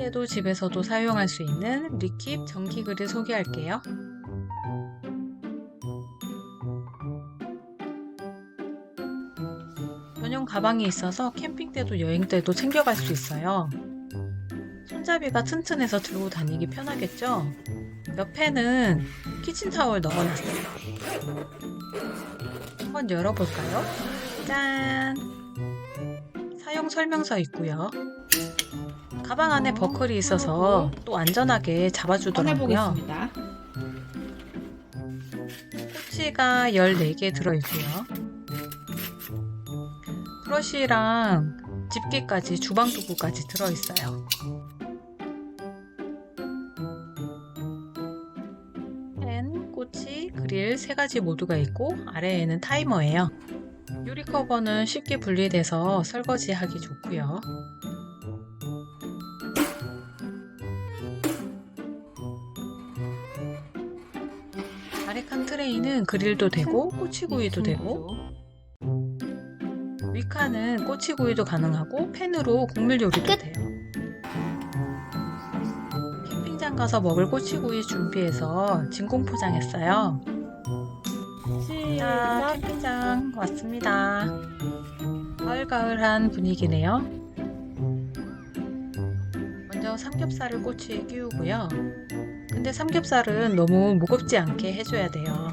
때도 집에서도 사용할 수 있는 리킵 전기 그릴 소개할게요. 전용 가방이 있어서 캠핑 때도 여행 때도 챙겨갈 수 있어요. 손잡이가 튼튼해서 들고 다니기 편하겠죠? 옆에는 키친타월 넣어놨어요. 한번 열어볼까요? 짠! 사용 설명서 있고요. 가방 안에 버클이 있어서 또 안전하게 잡아주더라고요. 꺼내보겠습니다. 꼬치가 14개 들어있고요. 브러쉬랑 집게까지 주방 도구까지 들어있어요. 펜, 꼬치, 그릴 세 가지 모두가 있고 아래에는 타이머예요. 유리 커버는 쉽게 분리돼서 설거지하기 좋고요. 아래 칸 트레이는 그릴도 되고 꼬치구이도 되고 위칸은 꼬치구이도 가능하고 팬으로 국물 요리도 돼요. 캠핑장 가서 먹을 꼬치구이 준비해서 진공 포장했어요. 자, 캠핑장 왔습니다. 가을가을한 분위기네요. 먼저 삼겹살을 꼬치에 끼우고요. 근데 삼겹살은 너무 무겁지 않게 해줘야 돼요.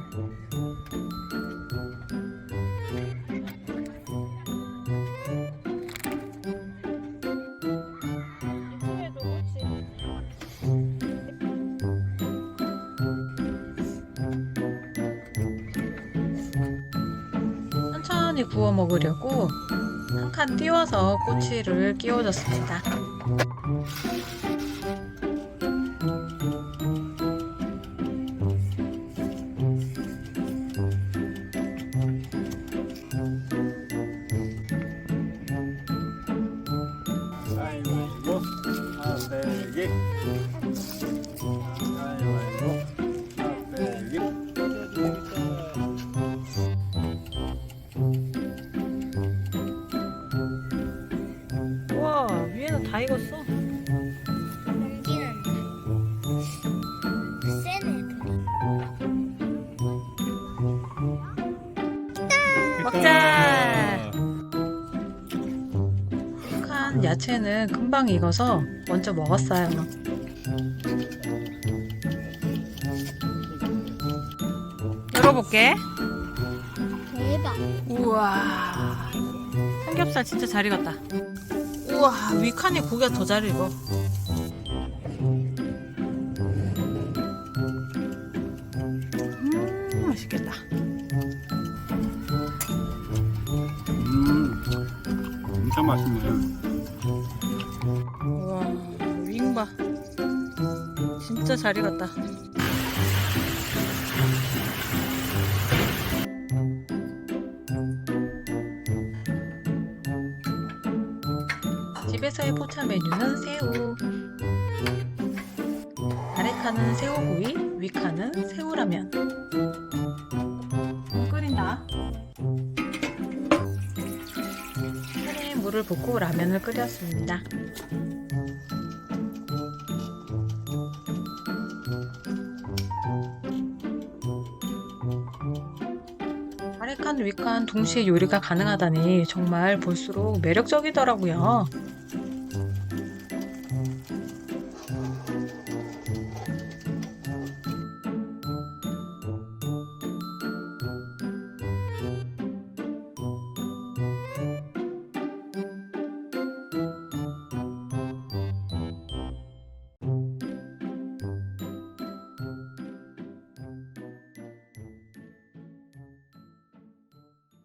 천천히 구워 먹으려고 한 칸 띄워서 꼬치를 끼워줬습니다. 다 익었어. 넘기는 센 애들이 먹자. 한 야채는 금방 익어서 먼저 먹었어요. 열어볼게. 대박 우와. 삼겹살 진짜 잘 익었다. 우와, 위칸이 고기가 더 잘 익어. 음, 맛있겠다. 음 진짜 맛있네 우와, 윙봐. 진짜 잘 익었다. 집에서의 포차 메뉴는 새우. 아래 칸은 새우구이, 위 칸은 새우라면. 끓인다. 팬에 물을 붓고 라면을 끓였습니다. 아래칸 위칸 동시에 요리가 가능하다니 정말 볼수록 매력적이더라고요.